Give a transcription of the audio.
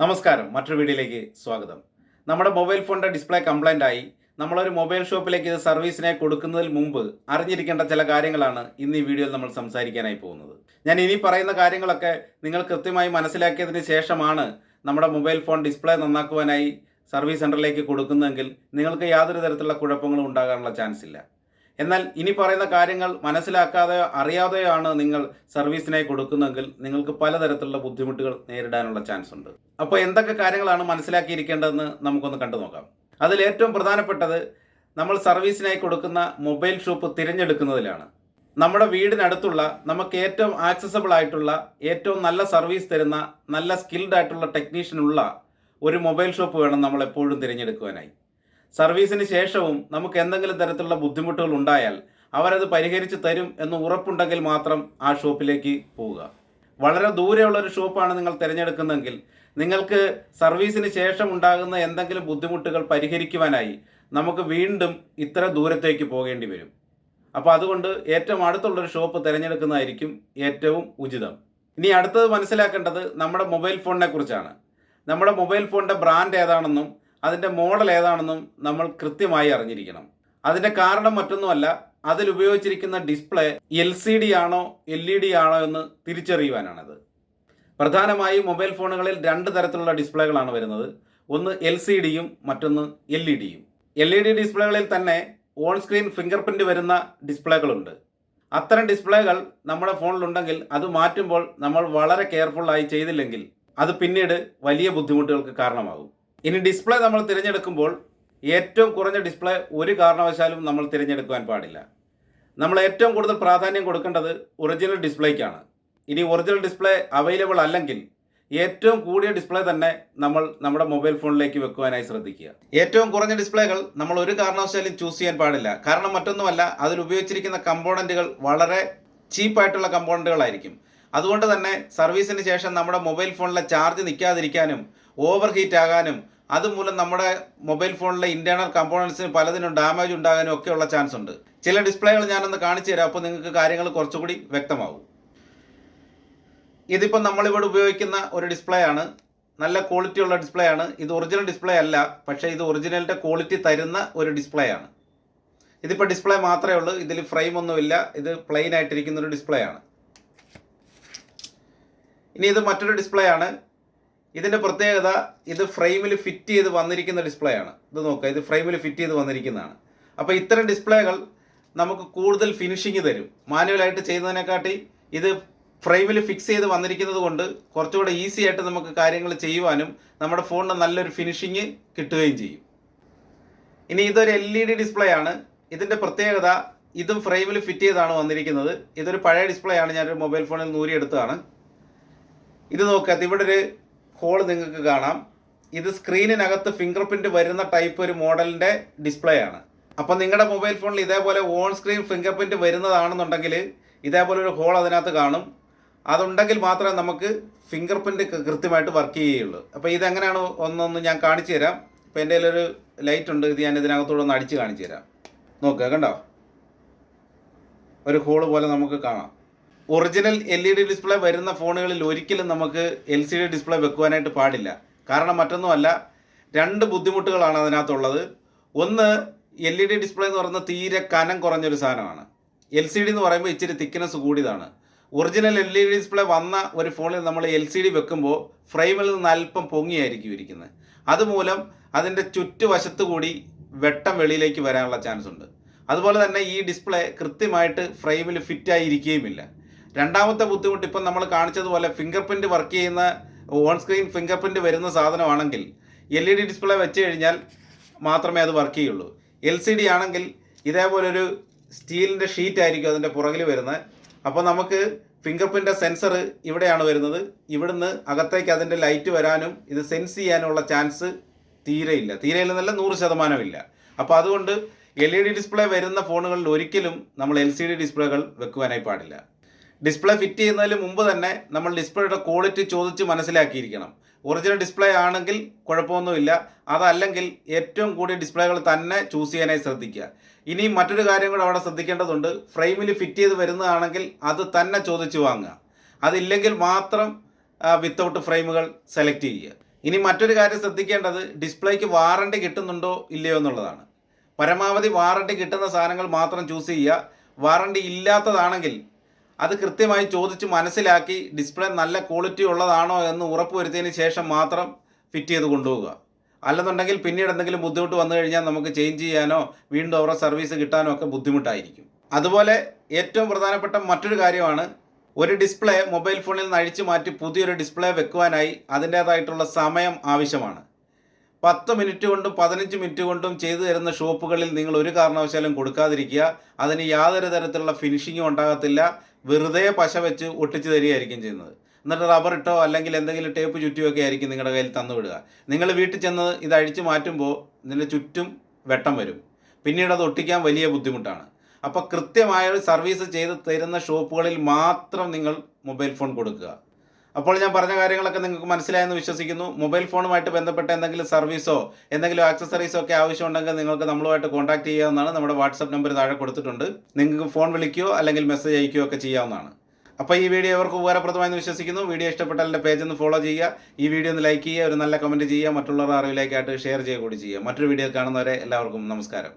നമസ്കാരം മറ്റൊരു വീഡിയോയിലേക്ക് സ്വാഗതം. നമ്മുടെ മൊബൈൽ ഫോണിന്റെ ഡിസ്പ്ലേ കംപ്ലൈന്റ് ആയി നമ്മളൊരു മൊബൈൽ ഷോപ്പിലേക്ക് ഇത് സർവീസിനെ കൊടുക്കുന്നതിന് മുമ്പ് അറിഞ്ഞിരിക്കേണ്ട ചില കാര്യങ്ങളാണ് ഇന്ന് ഈ വീഡിയോയിൽ നമ്മൾ സംസാരിക്കാനായി പോകുന്നത്. ഞാൻ ഇനി പറയുന്ന കാര്യങ്ങളൊക്കെ നിങ്ങൾ കൃത്യമായി മനസ്സിലാക്കിയതിന് ശേഷമാണ് നമ്മുടെ മൊബൈൽ ഫോൺ ഡിസ്പ്ലേ നന്നാക്കുവാനായി സർവീസ് സെന്ററിലേക്ക് കൊടുക്കുന്നതെങ്കിൽ നിങ്ങൾക്ക് യാതൊരു തരത്തിലുള്ള കുഴപ്പങ്ങളും ഉണ്ടാകാനുള്ള ചാൻസ് ഇല്ല. എന്നാൽ ഇനി പറയുന്ന കാര്യങ്ങൾ മനസ്സിലാക്കാതെയോ അറിയാതെയോ ആണ് നിങ്ങൾ സർവീസിനായി കൊടുക്കുന്നതെങ്കിൽ നിങ്ങൾക്ക് പലതരത്തിലുള്ള ബുദ്ധിമുട്ടുകൾ നേരിടാനുള്ള ചാൻസ് ഉണ്ട്. അപ്പോൾ എന്തൊക്കെ കാര്യങ്ങളാണ് മനസ്സിലാക്കിയിരിക്കേണ്ടതെന്ന് നമുക്കൊന്ന് കണ്ടു നോക്കാം. അതിൽ ഏറ്റവും പ്രധാനപ്പെട്ടത് നമ്മൾ സർവീസിനായി കൊടുക്കുന്ന മൊബൈൽ ഷോപ്പ് തിരഞ്ഞെടുക്കുന്നതിലാണ്. നമ്മുടെ വീടിനടുത്തുള്ള നമുക്ക് ഏറ്റവും ആക്സസബിൾ ആയിട്ടുള്ള ഏറ്റവും നല്ല സർവീസ് തരുന്ന നല്ല സ്കിൽഡ് ആയിട്ടുള്ള ടെക്നീഷ്യൻ ഉള്ള ഒരു മൊബൈൽ ഷോപ്പ് വേണം നമ്മൾ എപ്പോഴും തിരഞ്ഞെടുക്കുവാനായി. സർവീസിന് ശേഷവും നമുക്ക് എന്തെങ്കിലും തരത്തിലുള്ള ബുദ്ധിമുട്ടുകൾ ഉണ്ടായാൽ അവരത് പരിഹരിച്ച് തരും എന്ന് ഉറപ്പുണ്ടെങ്കിൽ മാത്രം ആ ഷോപ്പിലേക്ക് പോവുക. വളരെ ദൂരെയുള്ള ഒരു ഷോപ്പാണ് നിങ്ങൾ തിരഞ്ഞെടുക്കുന്നതെങ്കിൽ നിങ്ങൾക്ക് സർവീസിന് ശേഷം ഉണ്ടാകുന്ന എന്തെങ്കിലും ബുദ്ധിമുട്ടുകൾ പരിഹരിക്കുവാനായി നമുക്ക് വീണ്ടും ഇത്ര ദൂരത്തേക്ക് പോകേണ്ടി വരും. അപ്പോൾ അതുകൊണ്ട് ഏറ്റവും അടുത്തുള്ളൊരു ഷോപ്പ് തിരഞ്ഞെടുക്കുന്നതായിരിക്കും ഏറ്റവും ഉചിതം. ഇനി അടുത്തത് മനസ്സിലാക്കേണ്ടത് നമ്മുടെ മൊബൈൽ ഫോണിനെ കുറിച്ചാണ്. നമ്മുടെ മൊബൈൽ ഫോണിന്റെ ബ്രാൻഡ് ഏതാണെന്നും അതിന്റെ മോഡൽ ഏതാണെന്നും നമ്മൾ കൃത്യമായി അറിഞ്ഞിരിക്കണം. അതിന്റെ കാരണം മറ്റൊന്നുമല്ല അതിൽ ഉപയോഗിച്ചിരിക്കുന്ന ഡിസ്പ്ലേ എൽ സി ഡി ആണോ എൽ ഇ ഡി ആണോ എന്ന് തിരിച്ചറിയുവാനാണത്. പ്രധാനമായും മൊബൈൽ ഫോണുകളിൽ രണ്ട് തരത്തിലുള്ള ഡിസ്പ്ലേകളാണ് വരുന്നത്. ഒന്ന് എൽ സി ഡിയും മറ്റൊന്ന് എൽ ഇ ഡിയും. എൽ ഇ ഡി ഡിസ്പ്ലേകളിൽ തന്നെ ഓൺ സ്ക്രീൻ ഫിംഗർ പ്രിന്റ് വരുന്ന ഡിസ്പ്ലേകളുണ്ട്. അത്തരം ഡിസ്പ്ലേകൾ നമ്മുടെ ഫോണിലുണ്ടെങ്കിൽ അത് മാറ്റുമ്പോൾ നമ്മൾ വളരെ കെയർഫുള്ളായി ചെയ്തില്ലെങ്കിൽ അത് പിന്നീട് വലിയ ബുദ്ധിമുട്ടുകൾക്ക് കാരണമാകും. ഇനി ഡിസ്പ്ലേ നമ്മൾ തിരഞ്ഞെടുക്കുമ്പോൾ ഏറ്റവും കുറഞ്ഞ ഡിസ്പ്ലേ ഒരു കാരണവശാലും നമ്മൾ തിരഞ്ഞെടുക്കുവാൻ പാടില്ല. നമ്മൾ ഏറ്റവും കൂടുതൽ പ്രാധാന്യം കൊടുക്കേണ്ടത് ഒറിജിനൽ ഡിസ്പ്ലേക്കാണ് ഇനി ഒറിജിനൽ ഡിസ്പ്ലേ അവൈലബിൾ അല്ലെങ്കിൽ ഏറ്റവും കൂടിയ ഡിസ്പ്ലേ തന്നെ നമ്മൾ നമ്മുടെ മൊബൈൽ ഫോണിലേക്ക് വെക്കുവാനായി ശ്രദ്ധിക്കുക. ഏറ്റവും കുറഞ്ഞ ഡിസ്പ്ലേകൾ നമ്മൾ ഒരു കാരണവശാലും ചൂസ് ചെയ്യാൻ പാടില്ല. കാരണം മറ്റൊന്നുമല്ല അതിൽ ഉപയോഗിച്ചിരിക്കുന്ന കമ്പോണന്റുകൾ വളരെ ചീപ്പായിട്ടുള്ള കമ്പോണന്റുകളായിരിക്കും അതുകൊണ്ട് തന്നെ സർവീസിന് ശേഷം നമ്മുടെ മൊബൈൽ ഫോണിലെ ചാർജ് നിൽക്കാതിരിക്കാനും ഓവർ ഹീറ്റ് ആകാനും അതുമൂലം നമ്മുടെ മൊബൈൽ ഫോണിലെ ഇന്റേണൽ കമ്പോണൻസിന് പലതിനും ഡാമേജ് ഉണ്ടാകാനും ഒക്കെയുള്ള ചാൻസ് ഉണ്ട്. ചില ഡിസ്പ്ലേകൾ ഞാനൊന്ന് കാണിച്ചു തരാം. അപ്പോൾ നിങ്ങൾക്ക് കാര്യങ്ങൾ കുറച്ചുകൂടി വ്യക്തമാകും ഇതിപ്പോൾ നമ്മളിവിടെ ഉപയോഗിക്കുന്ന ഒരു ഡിസ്പ്ലേ ആണ്. നല്ല ക്വാളിറ്റി ഉള്ള ഡിസ്പ്ലേ ആണ്. ഇത് ഒറിജിനൽ ഡിസ്പ്ലേ അല്ല. പക്ഷേ ഇത് ഒറിജിനലിന്റെ ക്വാളിറ്റി തരുന്ന ഒരു ഡിസ്പ്ലേ ആണ്. ഇതിപ്പോൾ ഡിസ്പ്ലേ മാത്രമേ ഉള്ളൂ. ഇതിൽ ഫ്രെയിം ഒന്നുമില്ല. ഇത് പ്ലെയിൻ ആയിട്ടിരിക്കുന്ന ഒരു ഡിസ്പ്ലേ ആണ്. ഇനി ഇത് മറ്റൊരു ഡിസ്പ്ലേ ആണ്. ഇതിന്റെ പ്രത്യേകത ഇത് ഫ്രെയിമിൽ ഫിറ്റ് ചെയ്ത് വന്നിരിക്കുന്ന ഡിസ്പ്ലേ ആണ്. ഇത് നോക്കുക ഇത് ഫ്രെയിമിൽ ഫിറ്റ് ചെയ്ത് വന്നിരിക്കുന്നതാണ്. അപ്പോൾ ഇത്തരം ഡിസ്പ്ലേകൾ നമുക്ക് കൂടുതൽ ഫിനിഷിങ് തരും. മാനുവലായിട്ട് ചെയ്യുന്നതിനെക്കാട്ടി ഇത് ഫ്രെയിമിൽ ഫിക്സ് ചെയ്ത് വന്നിരിക്കുന്നത് കൊണ്ട് കുറച്ചുകൂടെ ഈസി ആയിട്ട് നമുക്ക് കാര്യങ്ങൾ ചെയ്യുവാനും നമ്മുടെ ഫോണിന് നല്ലൊരു ഫിനിഷിങ് കിട്ടുകയും ചെയ്യും. ഇനി ഇതൊരു എൽ ഇ ഡി ഡിസ്പ്ലേ ആണ്. ഇതിന്റെ പ്രത്യേകത ഇതും ഫ്രെയിമിൽ ഫിറ്റ് ചെയ്താണ് വന്നിരിക്കുന്നത്. ഇതൊരു പഴയ ഡിസ്പ്ലേ ആണ്. ഞാനൊരു മൊബൈൽ ഫോണിൽ നൂരിയെടുത്തതാണ് ഇത് നോക്കാത്ത ഇവിടെ ഒരു ഹോൾ നിങ്ങൾക്ക് കാണാം. ഇത് സ്ക്രീനിനകത്ത് ഫിംഗർ പ്രിന്റ് വരുന്ന ടൈപ്പ് ഒരു മോഡലിന്റെ ഡിസ്പ്ലേ ആണ്. അപ്പം നിങ്ങളുടെ മൊബൈൽ ഫോണിൽ ഇതേപോലെ ഓൺ സ്ക്രീൻ ഫിംഗർ പ്രിന്റ് വരുന്നതാണെന്നുണ്ടെങ്കിൽ ഇതേപോലെ ഒരു ഹോൾ അതിനകത്ത് കാണും. അതുണ്ടെങ്കിൽ മാത്രമേ നമുക്ക് ഫിംഗർ പ്രിന്റ് കൃത്യമായിട്ട് വർക്ക് ചെയ്യുകയുള്ളൂ. അപ്പോൾ ഇതെങ്ങനെയാണ് ഒന്നൊന്ന് ഞാൻ കാണിച്ചു തരാം. ഇപ്പോൾ എന്റെ കയ്യിലൊരു ലൈറ്റ് ഉണ്ട് ഇത് ഞാൻ ഇതിനകത്തൂടെ ഒന്ന് അടിച്ച് കാണിച്ചു തരാം. നോക്കുക കണ്ടോ? ഒരു ഹോൾ പോലെ നമുക്ക് കാണാം. Original L E D display വരുന്ന ഫോണുകളിൽ ഒരിക്കലും നമുക്ക് എൽ സി ഡി ഡിസ്പ്ലേ വെക്കുവാനായിട്ട് പാടില്ല. കാരണം മറ്റൊന്നുമല്ല രണ്ട് ബുദ്ധിമുട്ടുകളാണ് അതിനകത്തുള്ളത്. ഒന്ന് എൽ ഇ ഡി ഡിസ്പ്ലേ എന്ന് പറയുന്നത് തീരെ കനം കുറഞ്ഞൊരു സാധനമാണ്. എൽ സി ഡി എന്ന് പറയുമ്പോൾ ഇച്ചിരി തിക്നെസ് കൂടിയതാണ്. Original L E D display വന്ന ഒരു ഫോണിൽ നമ്മൾ എൽ സി ഡി വെക്കുമ്പോൾ ഫ്രെയിമിൽ നിന്ന് അല്പം പൊങ്ങിയായിരിക്കും ഇരിക്കുന്നത്. അതുമൂലം അതിന്റെ ചുറ്റുവശത്ത് കൂടി വെട്ടം വെളിയിലേക്ക് വരാനുള്ള ചാൻസ് ഉണ്ട് അതുപോലെ തന്നെ ഈ ഡിസ്പ്ലേ കൃത്യമായിട്ട് ഫ്രെയിമിൽ ഫിറ്റായി ഇരിക്കുകയുമില്ല രണ്ടാമത്തെ ബുദ്ധിമുട്ട് ഇപ്പം നമ്മൾ കാണിച്ചതുപോലെ ഫിംഗർ പ്രിന്റ് വർക്ക് ചെയ്യുന്ന ഓൺ സ്ക്രീൻ ഫിംഗർ പ്രിന്റ് വരുന്ന സാധനമാണെങ്കിൽ എൽ ഇ ഡി ഡിസ്പ്ലേ വെച്ച് കഴിഞ്ഞാൽ മാത്രമേ അത് വർക്ക് ചെയ്യുള്ളൂ. എൽ സി ഡി ആണെങ്കിൽ ഇതേപോലൊരു സ്റ്റീലിന്റെ ഷീറ്റ് ആയിരിക്കും അതിന്റെ പുറകിൽ വരുന്നത്. അപ്പോൾ നമുക്ക് ഫിംഗർ പ്രിന്റ് സെൻസർ ഇവിടെയാണ് വരുന്നത്. ഇവിടുന്ന് അകത്തേക്ക് അതിന്റെ ലൈറ്റ് വരാനും ഇത് സെൻസ് ചെയ്യാനുള്ള ചാൻസ് തീരെയില്ല. തീരെയില്ലെന്നല്ല നൂറ് ശതമാനമില്ല. അപ്പോൾ അതുകൊണ്ട് എൽ ഇ ഡി ഡിസ്പ്ലേ വരുന്ന ഫോണുകളിൽ ഒരിക്കലും നമ്മൾ എൽ സി ഡി ഡിസ്പ്ലേകൾ വെക്കുവാനായി പാടില്ല. ഡിസ്പ്ലേ ഫിറ്റ് ചെയ്യുന്നതിന് മുമ്പ് തന്നെ നമ്മൾ ഡിസ്പ്ലേയുടെ ക്വാളിറ്റി ചോദിച്ച് മനസ്സിലാക്കിയിരിക്കണം. ഒറിജിനൽ ഡിസ്പ്ലേ ആണെങ്കിൽ കുഴപ്പമൊന്നുമില്ല. അതല്ലെങ്കിൽ ഏറ്റവും കൂടിയ ഡിസ്പ്ലേകൾ തന്നെ ചൂസ് ചെയ്യാനായി ശ്രദ്ധിക്കുക. ഇനി മറ്റൊരു കാര്യം കൂടെ അവിടെ ശ്രദ്ധിക്കേണ്ടതുണ്ട്. ഫ്രെയിമിൽ ഫിറ്റ് ചെയ്ത് വരുന്നതാണെങ്കിൽ അത് തന്നെ ചോദിച്ച് വാങ്ങുക. അതില്ലെങ്കിൽ മാത്രം വിത്തൗട്ട് ഫ്രെയിമുകൾ സെലക്ട് ചെയ്യുക. ഇനി മറ്റൊരു കാര്യം ശ്രദ്ധിക്കേണ്ടത് ഡിസ്പ്ലേക്ക് വാറണ്ടി കിട്ടുന്നുണ്ടോ ഇല്ലയോ എന്നുള്ളതാണ്. പരമാവധി വാറണ്ടി കിട്ടുന്ന സാധനങ്ങൾ മാത്രം ചൂസ് ചെയ്യുക. വാറണ്ടി ഇല്ലാത്തതാണെങ്കിൽ അത് കൃത്യമായി ചോദിച്ച് മനസ്സിലാക്കി ഡിസ്പ്ലേ നല്ല ക്വാളിറ്റി ഉള്ളതാണോ എന്ന് ഉറപ്പുവരുത്തിയതിന് ശേഷം മാത്രം ഫിറ്റ് ചെയ്ത് കൊണ്ടുപോകുക അല്ലെന്നുണ്ടെങ്കിൽ പിന്നീട് എന്തെങ്കിലും ബുദ്ധിമുട്ട് വന്നു കഴിഞ്ഞാൽ നമുക്ക് ചേഞ്ച് ചെയ്യാനോ വീണ്ടും അവരുടെ സർവീസ് കിട്ടാനോ ഒക്കെ ബുദ്ധിമുട്ടായിരിക്കും. അതുപോലെ ഏറ്റവും പ്രധാനപ്പെട്ട മറ്റൊരു കാര്യമാണ് ഒരു ഡിസ്പ്ലേ മൊബൈൽ ഫോണിൽ നിന്ന് അഴിച്ചു മാറ്റി പുതിയൊരു ഡിസ്പ്ലേ വെക്കുവാനായി അതിന്റേതായിട്ടുള്ള സമയം ആവശ്യമാണ്. പത്ത് മിനിറ്റ് കൊണ്ടും പതിനഞ്ച് മിനിറ്റ് കൊണ്ടും ചെയ്തു തരുന്ന ഷോപ്പുകളിൽ നിങ്ങൾ ഒരു കാരണവശാലും കൊടുക്കാതിരിക്കുക. അതിന് യാതൊരു തരത്തിലുള്ള ഫിനിഷിങ്ങും ഉണ്ടാകത്തില്ല. വെറുതെ പശ വെച്ച് ഒട്ടിച്ച് തരികയായിരിക്കും ചെയ്യുന്നത്. എന്നിട്ട് റബ്ബർ ഇട്ടോ അല്ലെങ്കിൽ എന്തെങ്കിലും ടേപ്പ് ചുറ്റിയോ ഒക്കെ ആയിരിക്കും നിങ്ങളുടെ കയ്യിൽ തന്നു വിടുക. നിങ്ങൾ വീട്ടിൽ ചെന്ന് ഇത് അഴിച്ചു മാറ്റുമ്പോൾ ഇതിന്റെ ചുറ്റും വെട്ടം വരും. പിന്നീട് അത് ഒട്ടിക്കാൻ വലിയ ബുദ്ധിമുട്ടാണ്. അപ്പോൾ കൃത്യമായ സർവീസ് ചെയ്ത് തരുന്ന ഷോപ്പുകളിൽ മാത്രം നിങ്ങൾ മൊബൈൽ ഫോൺ കൊടുക്കുക. അപ്പോൾ ഞാൻ പറഞ്ഞ കാര്യങ്ങളൊക്കെ നിങ്ങൾക്ക് മനസ്സിലായെന്ന് വിശ്വസിക്കുന്നു. മൊബൈൽ ഫോണുമായിട്ട് ബന്ധപ്പെട്ട എന്തെങ്കിലും സർവീസോ എന്തെങ്കിലും ആക്സസറീസോ ഒക്കെ ആവശ്യമുണ്ടെങ്കിൽ നിങ്ങൾക്ക് നമ്മളുമായിട്ട് കോൺടാക്ട് ചെയ്യാവുന്നതാണ്. നമ്മുടെ വാട്സപ്പ് നമ്പർ താഴെ കൊടുത്തിട്ടുണ്ട്. നിങ്ങൾക്ക് ഫോൺ വിളിക്കുകയോ അല്ലെങ്കിൽ മെസ്സേജ് അയക്കുകയോ ഒക്കെ ചെയ്യാവുന്നതാണ്. അപ്പോൾ ഈ വീഡിയോ അവർക്ക് ഉപകാരപ്രദമായെന്ന് വിശ്വസിക്കുന്നു. വീഡിയോ ഇഷ്ടപ്പെട്ടാൽ എന്റെ പേജ് ഒന്ന് ഫോളോ ചെയ്യുക. ഈ വീഡിയോ ഒന്ന് ലൈക്ക് ചെയ്യുക. ഒരു നല്ല കമന്റ് ചെയ്യുക. മറ്റുള്ളവരുടെ അറിവിലേക്കായിട്ട് ഷെയർ ചെയ്യുക കൂടി ചെയ്യുക. മറ്റൊരു വീഡിയോ കാണുന്നവരെ എല്ലാവർക്കും നമസ്കാരം.